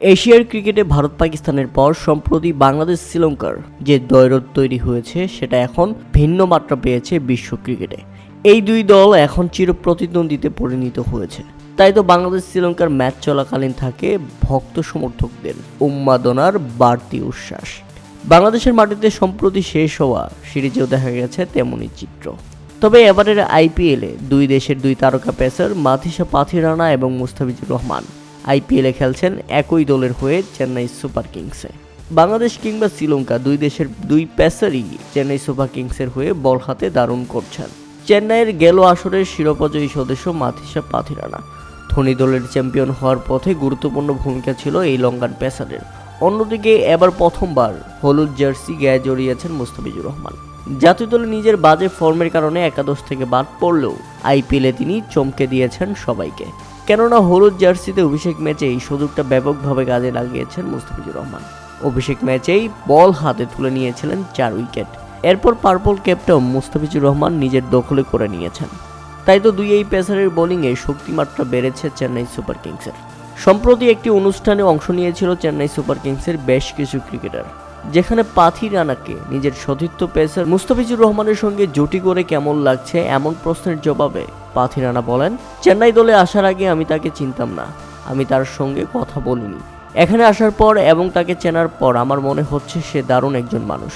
এশিয়ার ক্রিকেটে ভারত পাকিস্তানের পর সম্প্রতি বাংলাদেশ শ্রীলঙ্কার যে দ্বৈরথ তৈরি হয়েছে, সেটা এখন ভিন্ন মাত্রা পেয়েছে বিশ্ব ক্রিকেটে। এই দুই দল এখন চিরপ্রতিদ্বন্দ্বিতে পরিণত হয়েছে। তাই তো বাংলাদেশ শ্রীলঙ্কার ম্যাচ চলাকালীন থাকে ভক্ত সমর্থকদের উন্মাদনার বাড়তি উচ্ছ্বাস। বাংলাদেশের মাটিতে সম্প্রতি শেষ হওয়া সিরিজেও দেখা গেছে তেমনই চিত্র। তবে এবারের আইপিএলে দুই দেশের দুই তারকা পেসার মাথিসা পাথিরানা এবং মুস্তাফিজুর রহমান আইপিএলে খেলছেন একই দলের হয়ে চেন্নাই সুপার কিংসে। বাংলাদেশ কিংবা শ্রীলঙ্কা দুই দেশের দুই পেসারই চেন্নাই সুপার কিংসের হয়ে বল হাতে দারুণ করছেন। চেন্নাইয়ের গেল আসরের শিরোপাজয়ী সদস্য মাথিসা পাথিরানা। ধনী দলের চ্যাম্পিয়ন হওয়ার পথে গুরুত্বপূর্ণ ভূমিকা ছিল এই লঙ্কান পেসারের অন্যদিকে এবার প্রথমবার হলুদ জার্সি গায়ে জড়িয়েছেন মুস্তাফিজুর রহমান। জাতীয় দলে নিজের বাজে ফর্মের কারণে একাদশ থেকে বাদ পড়লেও আইপিএলে তিনি চমকে দিয়েছেন সবাইকে। কেননা হলুদ জার্সিতে অভিষেক ম্যাচে এই সুযোগটা ব্যাপকভাবে কাজে লাগিয়েছেন মুস্তাফিজুর রহমান। অভিষেক ম্যাচেই বল হাতে তুলে নিয়েছিলেন চার উইকেট। এরপর পার্পল ক্যাপটাও মুস্তাফিজুর রহমান নিজের দখলে করে নিয়েছেন। তাই তো দুই এই পেসারের বোলিংয়ে শক্তিমাত্রা বেড়েছে চেন্নাই সুপার কিংসের। সম্প্রতি একটি অনুষ্ঠানে অংশ নিয়েছিল চেন্নাই সুপার কিংসের বেশ কিছু ক্রিকেটার, যেখানে পাথি রানাকে নিজের সতীর্থ পেসার মুস্তাফিজুর রহমানের সঙ্গে জুটি করে কেমন লাগছে এমন প্রশ্নের জবাবে পাথি রানা বলেন, চেন্নাই দলে আসার আগে আমি তাকে চিনতাম না, আমি তার সঙ্গে কথা বলিনি। এখানে আসার পর এবং তাকে চেনার পর আমার মনে হচ্ছে সে দারুণ একজন মানুষ।